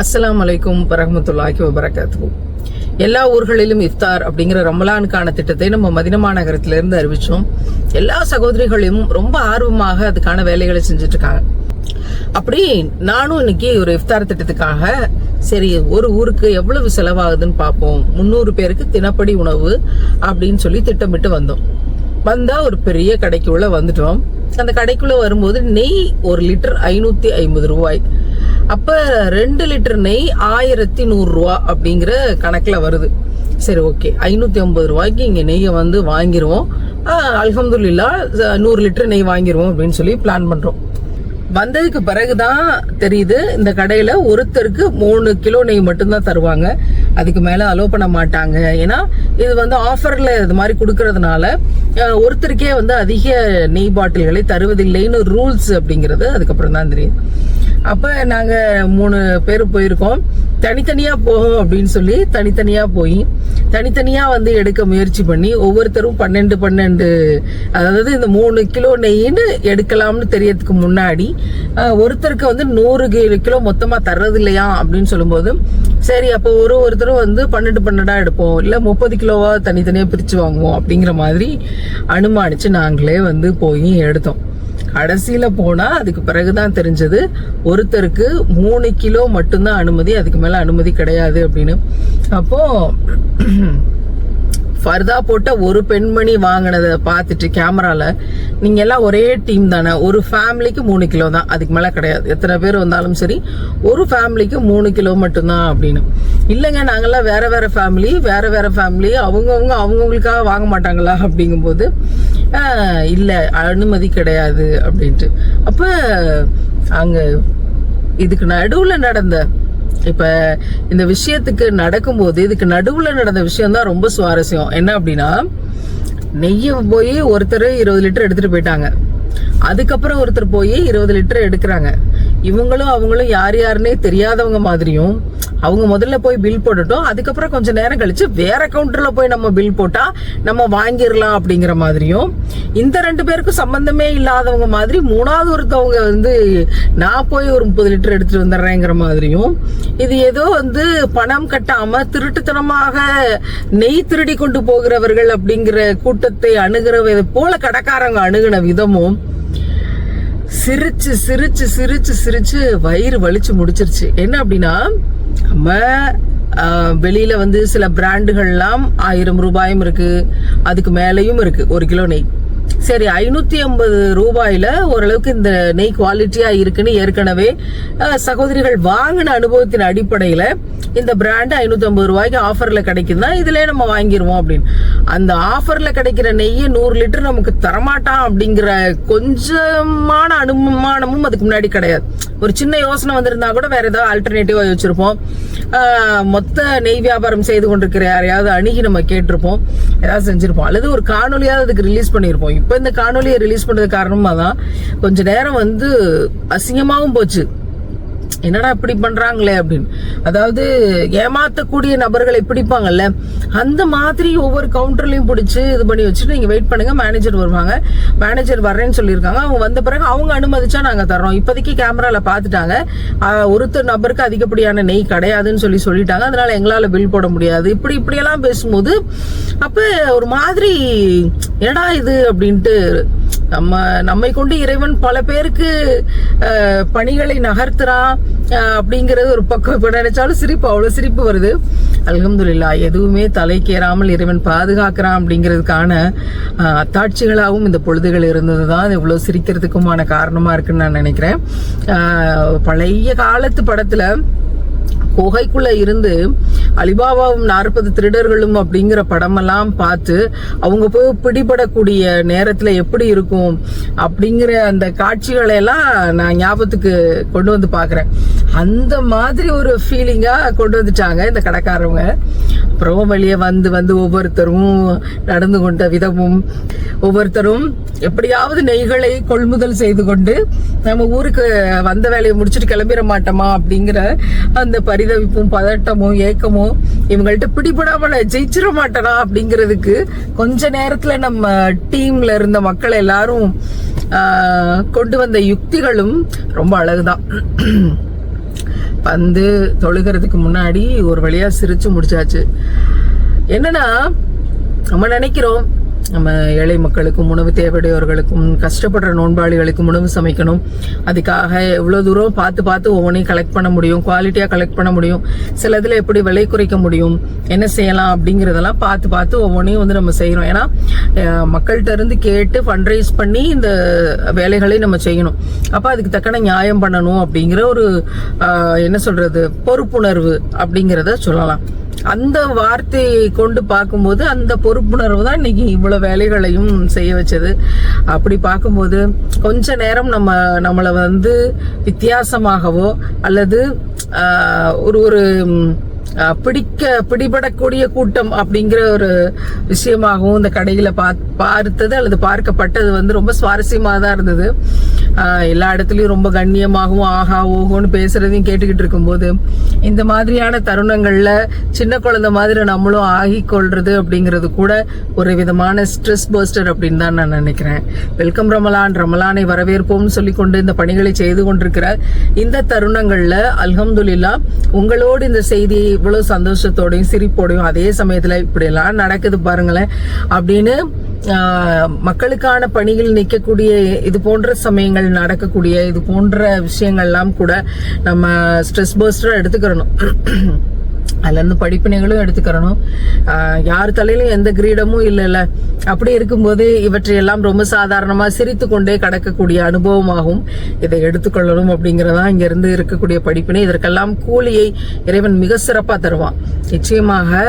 அஸ்லாம் அலைக்கும் வரமத்துல்லாஹி வபரகாத்துஹு. எல்லா ஊர்களிலும் இஃப்தார் அப்படிங்கிற ரமலானுக்கான திட்டத்தை நம்ம மதினமா நகரத்திலிருந்து அறிவிச்சோம். எல்லா சகோதரிகளையும் ரொம்ப ஆர்வமாக அதுக்கான வேலைகளை செஞ்சுட்டு இருக்காங்க அப்படி நானும் இன்னைக்கு ஒரு இஃப்தார் திட்டத்துக்காக சரி ஒரு ஊருக்கு எவ்வளவு செலவாகுதுன்னு பார்ப்போம். முந்நூறு பேருக்கு தினப்படி உணவு அப்படின்னு சொல்லி திட்டமிட்டு வந்தோம். வந்தா ஒரு பெரிய கடைக்குள்ள வந்துட்டோம். அந்த கடைக்குள்ள வரும்போது நெய் ஒரு லிட்டர் ஐநூத்தி ஐம்பது ரூபாய். அப்ப ரெண்டு லிட்டர் நெய் ஆயிரத்தி நூறுரூவா அப்படிங்கிற கணக்கில் வருது. சரி ஓகே. ஐநூற்றி ஐம்பது ரூபாய்க்கு இங்கே நெய்யை வந்து வாங்கிடுவோம் அல்ஹம்துலில்லா நூறு லிட்டர் நெய் வாங்கிடுவோம் அப்படின்னு சொல்லி பிளான் பண்ணுறோம் வந்ததுக்கு பிறகுதான் தெரியுது இந்த கடையில் ஒருத்தருக்கு மூணு கிலோ நெய் மட்டும்தான் தருவாங்க. அதுக்கு மேலே அலோ பண்ண மாட்டாங்க. ஏன்னா இது வந்து ஆஃபரில் இது மாதிரி கொடுக்கறதுனால ஒருத்தருக்கே வந்து அதிக நெய் பாட்டில்களை தருவதில்லைன்னு ரூல்ஸ் அப்படிங்கிறது அதுக்கப்புறம் தான் தெரியும். அப்போ நாங்கள் மூணு பேர் போயிருக்கோம். தனித்தனியாக போகும் அப்படின்னு சொல்லி தனித்தனியாக போய் தனித்தனியாக வந்து எடுக்க முயற்சி பண்ணி ஒவ்வொருத்தரும் பன்னெண்டு பன்னெண்டு அதாவது இந்த மூணு கிலோ நெய்ன்னு எடுக்கலாம்னு தெரியறதுக்கு முன்னாடி ஒருத்தருக்கு வந்து நூறு கிலோ மொத்தமாக தர்றது இல்லையா அப்படின்னு சொல்லும்போது சரி அப்போ ஒரு ஒருத்தர் வந்து பன்னெண்டு பன்னெண்டா எடுப்போம். இல்ல முப்பது கிலோவா தனித்தனியா பிரிச்சு வாங்குவோம் அப்படிங்கிற மாதிரி அனுமானிச்சு நாங்களே வந்து போய் எடுத்தோம். கடைசியில போனா அதுக்கு பிறகுதான் தெரிஞ்சது ஒருத்தருக்கு மூணு கிலோ மட்டும்தான் அனுமதி அதுக்கு மேல அனுமதி கிடையாது அப்படின்னு. அப்போ ஃபர்தா போட்ட ஒரு பெண்மணி வாங்கினதை பார்த்துட்டு கேமரால நீங்க எல்லாம் ஒரே டீம் தானே ஒரு ஃபேமிலிக்கு மூணு கிலோ தான். அதுக்கு மேலே கிடையாது. எத்தனை பேர் வந்தாலும் சரி ஒரு ஃபேமிலிக்கு மூணு கிலோ மட்டும்தான் அப்படின்னு. இல்லைங்க நாங்கள்லாம் வேற வேற ஃபேமிலி வேற வேற ஃபேமிலி. அவங்கவுங்க அவங்கவுங்களுக்காக வாங்க மாட்டாங்களா அப்படிங்கும்போது இல்லை அனுமதி கிடையாது அப்படின்ட்டு. அப்போ அங்கே இதுக்கு நடுவில் நடந்த இப்போ இந்த விஷயத்துக்கு நடக்கும்போது இதுக்கு நடுவுல நடந்த விஷயம் தான் ரொம்ப சுவாரஸ்யம். என்ன அப்படின்னா நெய்யை போய் ஒருத்தர் இருபது லிட்டர் எடுத்துட்டு போயிட்டாங்க. அதுக்கப்புறம் ஒருத்தர் போய் இருபது லிட்டர் எடுக்கிறாங்க. இவங்களும் அவங்களும் யார் யாருன்னே தெரியாதவங்க மாதிரியும் அவங்க முதல்ல போய் பில் போட்டுட்டோம். அதுக்கப்புறம் கொஞ்சம் நேரம் கழிச்சு வேற கவுண்டர்ல போய் நம்ம பில் போட்டா நம்ம வாங்கிடலாம் அப்படிங்கிற மாதிரியும். இந்த ரெண்டு பேருக்கும் சம்பந்தமே இல்லாதவங்க மாதிரி மூணாவது ஒருத்தவங்க வந்து நான் போய் ஒரு முப்பது லிட்டர் எடுத்துட்டு வந்துடுறேங்கிற மாதிரியும். இது ஏதோ வந்து பணம் கட்டாம திருட்டுத்தனமாக நெய் திருடி கொண்டு போகிறவர்கள் அப்படிங்கிற கூட்டத்தை அணுகிறவை போல கடைக்காரங்க அணுகின விதமும் சிரிச்சு சிரிச்சு சிரிச்சு சிரிச்சு வயிறு வலிச்சு முடிச்சிருச்சு. என்ன அப்படின்னா நம்ம வெளியில வந்து சில பிராண்டுகள்லாம் ஆயிரம் ரூபாயும் இருக்கு. அதுக்கு மேலேயும் இருக்கு. ஒரு கிலோ நெய். சரி ஐநூத்தி ஐம்பது ரூபாயில ஓரளவுக்கு இந்த நெய் குவாலிட்டியா இருக்குன்னு ஏற்கனவே சகோதரிகள் வாங்கின அனுபவத்தின் அடிப்படையில இந்த பிராண்ட் ஐநூத்தி ஐம்பது ரூபாய்க்கு ஆஃபர்ல கிடைக்குதுன்னா இதுலயே நம்ம வாங்கிருவோம் அப்படின்னு. அந்த ஆஃபர்ல கிடைக்கிற நெய்யை நூறு லிட்டர் நமக்கு தரமாட்டான் அப்படிங்கிற கொஞ்சமான அனுமானமும் அதுக்கு முன்னாடி கிடையாது. ஒரு சின்ன யோசனை வந்திருந்தா கூட வேற ஏதாவது ஆல்டர்னேட்டிவா வச்சிருப்போம் மொத்த நெய் வியாபாரம் செய்து கொண்டிருக்கிற யாரையாவது அணுகி நம்ம கேட்டிருப்போம். ஏதாவது செஞ்சிருப்போம். அல்லது ஒரு காணொலியாவது அதுக்கு ரிலீஸ் பண்ணியிருப்போம் இப்போ இந்த காணொலியை ரிலீஸ் பண்ணது காரணமாக தான் கொஞ்ச நேரம் வந்து அசிங்கமாவும் போச்சு. என்னடா இப்படி பண்றாங்களே அப்படின்னு. அதாவது ஏமாத்தக்கூடிய நபர்களை பிடிப்பாங்கல்ல அந்த மாதிரி ஒவ்வொரு கவுண்டர்லையும் பிடிச்சி இது பண்ணி வச்சுட்டு நீங்க வெயிட் பண்ணுங்க மேனேஜர் வருவாங்க. மேனேஜர் வர்றேன்னு சொல்லியிருக்காங்க. அவங்க வந்த பிறகு அவங்க அனுமதிச்சா நாங்க தர்றோம். இப்போதைக்கு கேமரால பாத்துட்டாங்க ஒருத்தர் நபருக்கு அதிகப்படியான நெய் கிடையாதுன்னு சொல்லி சொல்லிட்டாங்க. அதனால எங்களால பில் போட முடியாது. இப்படி இப்படி எல்லாம் பேசும்போது அப்ப ஒரு மாதிரி என்னடா இது அப்படின்ட்டு நம்ம நம்மை கொண்டு இறைவன் பல பேருக்கு பணிகளை நகர்த்துறான் அப்படிங்கிறது ஒரு பக்கம். இப்போ நினைச்சாலும் சிரிப்பு அவ்வளோ சிரிப்பு வருது. அலகம்துல்லா எதுவுமே தலைக்கேறாமல் இறைவன் பாதுகாக்கிறான் அப்படிங்கிறதுக்கான அத்தாட்சிகளாகவும் இந்த பொழுதுகள் இருந்தது தான் இவ்வளோ சிரிக்கிறதுக்குமான காரணமாக இருக்குன்னு நான் நினைக்கிறேன். பழைய காலத்து படத்தில் குகைக்குள்ள இருந்து அலிபாபாவும் நாற்பது திருடர்களும் அப்படிங்கிற படமெல்லாம் பார்த்து அவங்க போய் பிடிபடக்கூடிய நேரத்துல எப்படி இருக்கும் அப்படிங்கிற அந்த காட்சிகளை எல்லாம் நான் ஞாபகத்துக்கு கொண்டு வந்து பாக்குறேன் அந்த மாதிரி ஒரு ஃபீலிங்கா கொண்டு வந்துட்டாங்க இந்த கடைக்காரவங்க. அப்புறம் வெளியே வந்து வந்து ஒவ்வொருத்தரும் நடந்து கொண்ட விதமும் ஒவ்வொருத்தரும் எப்படியாவது நெய்களை கொள்முதல் செய்து கொண்டு நம்ம ஊருக்கு வந்த வேலையை முடிச்சுட்டு கிளம்பிட மாட்டோமா அப்படிங்கிற அந்த பரிதவிப்பும் பதட்டமும் ஏக்கமும் இவங்கள்ட்ட பிடிபடாம ஜெயிச்சிட மாட்டேனா அப்படிங்கிறதுக்கு கொஞ்ச நேரத்துல நம்ம டீம்ல இருந்த மக்கள் எல்லாரும் கொண்டு வந்த யுக்திகளும் ரொம்ப அழகுதான். வந்து தொழுகிறதுக்கு முன்னாடி ஒரு வழியா சிரிச்சு முடிச்சாச்சு. என்னன்னா நம்ம நினைக்கிறோம் நம்ம ஏழை மக்களுக்கும் உணவு தேவையுடையவர்களுக்கும் கஷ்டப்படுற நோன்பாளிகளுக்கும் உணவு சமைக்கணும். அதுக்காக எவ்வளோ தூரம் பார்த்து பார்த்து ஒவ்வொன்றையும் கலெக்ட் பண்ண முடியும் குவாலிட்டியாக கலெக்ட் பண்ண முடியும். சில இதில் எப்படி விலை குறைக்க முடியும் என்ன செய்யலாம் அப்படிங்கிறதெல்லாம் பார்த்து பார்த்து ஒவ்வொன்றையும் வந்து நம்ம செய்கிறோம் ஏன்னா மக்கள்கிட்ட இருந்து கேட்டு ஃபண்ட்ரைஸ் பண்ணி இந்த வேலைகளை நம்ம செய்யணும். அப்போ அதுக்கு தக்கன நியாயம் பண்ணணும் அப்படிங்கிற ஒரு என்ன சொல்கிறது பொறுப்புணர்வு அப்படிங்கிறத சொல்லலாம். அந்த வார்த்தையை கொண்டு பார்க்கும்போது அந்த பொறுப்புணர்வு தான் இன்னைக்கு இவ்வளோ வேலைகளையும் செய்ய வச்சது. அப்படி பார்க்கும்போது கொஞ்ச நேரம் நம்ம நம்மளை வந்து வித்தியாசமாகவோ அல்லது ஒரு ஒரு பிடிக்க பிடிபடக்கூடிய கூட்டம் அப்படிங்கிற ஒரு விஷயமாகவும் இந்த கடையில் பா பார்த்தது அல்லது பார்க்கப்பட்டது வந்து ரொம்ப சுவாரஸ்யமாக தான் இருந்தது எல்லா இடத்துலையும் ரொம்ப கண்ணியமாகவும் ஆஹா ஓஹோன்னு பேசுறதையும் கேட்டுக்கிட்டு இருக்கும்போது இந்த மாதிரியான தருணங்களில் சின்ன குழந்தை மாதிரி நம்மளும் ஆகி கொள்றது அப்படிங்கிறது கூட ஒரு விதமான ஸ்ட்ரெஸ் பர்ஸ்டர் அப்படின்னு தான் நான் நினைக்கிறேன். வெல்கம் ரமலான் ரமலானை வரவேற்போம்னு சொல்லிக்கொண்டு இந்த பணிகளை செய்து கொண்டிருக்கிற இந்த தருணங்களில் அல்ஹம்துல்லா உங்களோடு இந்த செய்தி இவ்வளவு சந்தோஷத்தோடையும் சிரிப்போடையும் அதே சமயத்துல இப்படி எல்லாம் நடக்குது பாருங்களேன். அப்படின்னு மக்களுக்கான பணிகள் நிற்கக்கூடிய இது போன்ற சமயங்கள் நடக்கக்கூடிய இது போன்ற விஷயங்கள்லாம் கூட நம்ம ஸ்ட்ரெஸ் பர்ஸ்டரா எடுத்துக்கிறணும். அதுலேருந்து படிப்பினைகளும் எடுத்துக்கிறணும். யார் தலையிலும் எந்த கிரீடமும் இல்லைல்ல. அப்படி இருக்கும்போது இவற்றையெல்லாம் ரொம்ப சாதாரணமாக சிரித்து கொண்டே கடக்கக்கூடிய அனுபவமாகும். இதை எடுத்துக்கொள்ளணும் அப்படிங்கிறதா இங்கேருந்து இருக்கக்கூடிய படிப்பினை. இதற்கெல்லாம் கூலியை இறைவன் மிக சிறப்பாக தருவான். நிச்சயமாக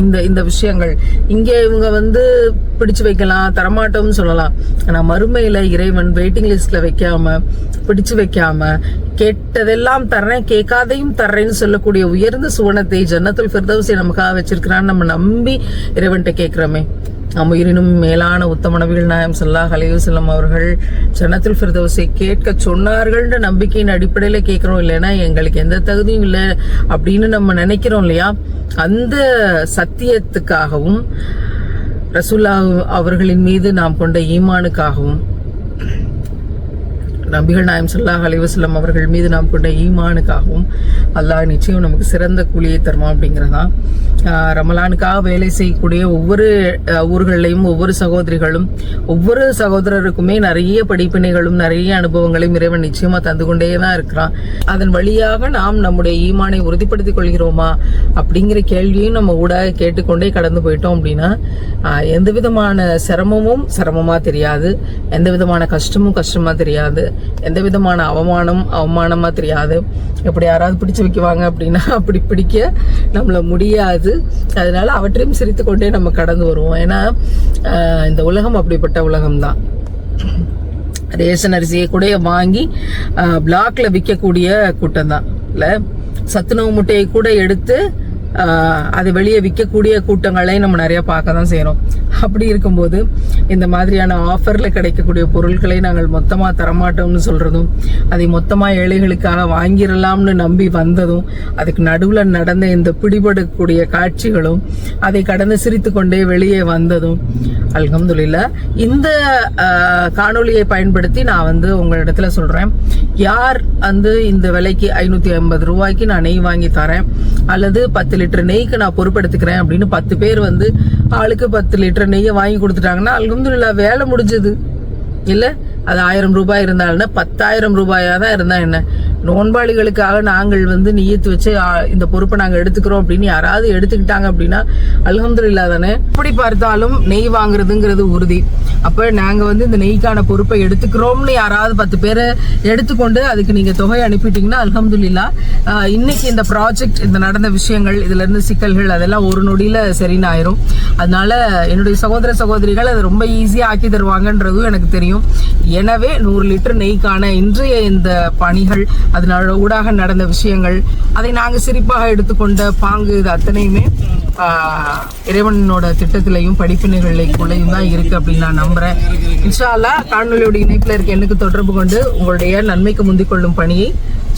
இந்த இந்த விஷயங்கள். இங்கே இவங்க வந்து பிடிச்சு வைக்கலாம் தரமாட்டோம்னு சொல்லலாம். ஆனால் மறுமையில் இறைவன் வெயிட்டிங் லிஸ்ட்டில் வைக்காம பிடிச்சு வைக்காம கேட்டதெல்லாம் தர்றேன் கேட்காதையும் தர்றேன்னு சொல்லக்கூடிய உயர்ந்த சுவனத்தை ஜன்னத்துல் ஃபிர்தௌஸை நமக்காக வச்சிருக்கிறான்னு நம்ம நம்பி இறைவன்கிட்ட கேட்கிறோமே. நம்ம உயிரினும் மேலான உத்தம நபிகள் நாயம் சல்லாஹ் அலையுசல்லம் அவர்கள் ஜன்னத்துல் ஃபிர்தவசை கேட்க சொன்னார்கள்ன்ற நம்பிக்கையின் அடிப்படையில் கேட்குறோம். இல்லைன்னா எங்களுக்கு எந்த தகுதியும் இல்லை அப்படின்னு நம்ம நினைக்கிறோம் இல்லையா? அந்த சத்தியத்துக்காகவும் ரசூல்லா அவர்களின் மீது நாம் கொண்ட ஈமானுக்காகவும் நபிகள் நாயம் சொல்லாஹ் அலைஹி அவர்கள் மீது நாம் கொண்ட ஈமானுக்காகவும் அல்லாஹ் நிச்சயம் நமக்கு சிறந்த கூலியை தருமா அப்படிங்கிறதான் ரமலானுக்காக வேலை செய்யக்கூடிய ஒவ்வொரு ஊர்களையும் ஒவ்வொரு சகோதரிகளும் ஒவ்வொரு சகோதரருக்குமே நிறைய படிப்பினைகளும் நிறைய அனுபவங்களையும் இறைவன் நிச்சயமாக தந்து கொண்டே தான் இருக்கிறான். அதன் வழியாக நாம் நம்முடைய ஈமானை உறுதிப்படுத்திக் கொள்கிறோமா அப்படிங்கிற கேள்வியும் நம்ம ஊடாக கேட்டுக்கொண்டே கடந்து போயிட்டோம் அப்படின்னா எந்த விதமான சிரமமும் சிரமமாக தெரியாது. எந்த விதமான கஷ்டமும் கஷ்டமாக தெரியாது. எந்த விதமான அவமானம் அவமானமா தெரியாது. எப்படி யாராவது பிடிச்சு வைக்குவாங்க அப்படின்னா அப்படி பிடிக்க நம்மளை முடியாது. அதனால அவற்றையும் சிரித்து கொண்டே நம்ம கடந்து வருவோம். ஏன்னா இந்த உலகம் அப்படிப்பட்ட உலகம்தான். ரேஷன் அரிசியை கூட வாங்கி பிளாக்ல விற்கக்கூடிய கூட்டம் தான் இல்லை? சத்துணவு முட்டையை கூட எடுத்து அதை வெளியே விற்கக்கூடிய கூட்டங்களையும் நம்ம நிறைய பார்க்க தான் செய்கிறோம் அப்படி இருக்கும்போது இந்த மாதிரியான ஆஃபரில் கிடைக்கக்கூடிய பொருட்களை நாங்கள் மொத்தமாக தரமாட்டோம்னு சொல்கிறதும் அதை மொத்தமாக ஏழைகளுக்காக வாங்கிடலாம்னு நம்பி வந்ததும் அதுக்கு நடுவில் நடந்த இந்த பிடிபடக்கூடிய காட்சிகளும் அதை கடந்து சிரித்து கொண்டே வெளியே வந்ததும் அல்ஹம்துலில்லா இந்த காணொலியை பயன்படுத்தி நான் வந்து உங்களிடத்துல சொல்கிறேன் யார் வந்து இந்த விலைக்கு ஐநூற்றி ஐம்பது ரூபாய்க்கு நான் நெய் வாங்கி தரேன் அல்லது பத்து லிட்டர் நெய்க்கு நான் பொறுப்பெடுத்துக்கிறேன் அப்படின்னு பத்து பேர் வந்து ஆளுக்கு பத்து லிட்டர் நெய்யை வாங்கி கொடுத்துட்டாங்கன்னா அலமதுல்லா வேலை முடிஞ்சது. இல்ல? அது ஆயிரம் ரூபாய் இருந்தாலும்னா பத்தாயிரம் ரூபாயாக தான் இருந்தா என்ன? நோன்பாளிகளுக்காக நாங்கள் வந்து நியத்து வச்சு இந்த பொறுப்பை நாங்கள் எடுத்துக்கிறோம் அப்படின்னு யாராவது எடுத்துக்கிட்டாங்க அப்படின்னா அல்ஹம்துலில்லா தானே. எப்படி பார்த்தாலும் நெய் வாங்குறதுங்கிறது உறுதி. அப்போ நாங்கள் வந்து இந்த நெய்க்கான பொறுப்பை எடுத்துக்கிறோம்னு யாராவது பத்து பேரை எடுத்துக்கொண்டு அதுக்கு நீங்கள் தொகை அனுப்பிட்டீங்கன்னா அலகம்துல்லா இன்னைக்கு இந்த ப்ராஜெக்ட் இந்த நடந்த விஷயங்கள் இதுல இருந்து சிக்கல்கள் அதெல்லாம் ஒரு நொடியில் சரின்னு ஆயிரும் அதனால என்னுடைய சகோதர சகோதரிகள் அதை ரொம்ப ஈஸியாக ஆக்கி தருவாங்கன்றதும் எனக்கு தெரியும். எனவே நூறு லிட்டர் நெய்க்கான இன்றைய இந்த பணிகள் அதனால ஊடாக நடந்த விஷயங்கள் அதை நாங்கள் சிரிப்பாக எடுத்துக்கொண்ட பாங்கு இது அத்தனையுமே இறைவனோட திட்டத்திலையும் படிப்பினைகளுக்குள்ளேயும் தான் இருக்கு அப்படின்னு நான் நம்புறேன். இன்ஷால்லா காணொலியோட இணைப்பில் இருக்க எனக்கு தொடர்பு கொண்டு உங்களுடைய நன்மைக்கு முந்திக்கொள்ளும் பணியை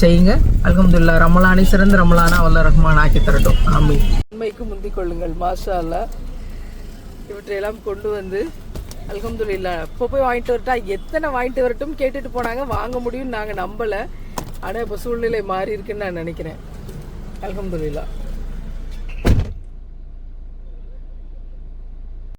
செய்யுங்க. அலமதுல்லா ரமலானை சிறந்த ரமலானா வல்ல ரஹ்மான் ஆக்கி தரட்டும். ஆமி நன்மைக்கு முந்திக் கொள்ளுங்கள் மாஷா அல்லாஹ் இவற்றையெல்லாம் கொண்டு வந்து அலமதுல்லா இப்போ போய் வாங்கிட்டு வரட்டா? எத்தனை வாங்கிட்டு வரட்டும் கேட்டுட்டு போனாங்க வாங்க முடியும்னு நாங்கள் நம்பலை. ஆனால் இப்போ சூழ்நிலை மாறி இருக்குன்னு நான் நினைக்கிறேன். அலமதுல்லா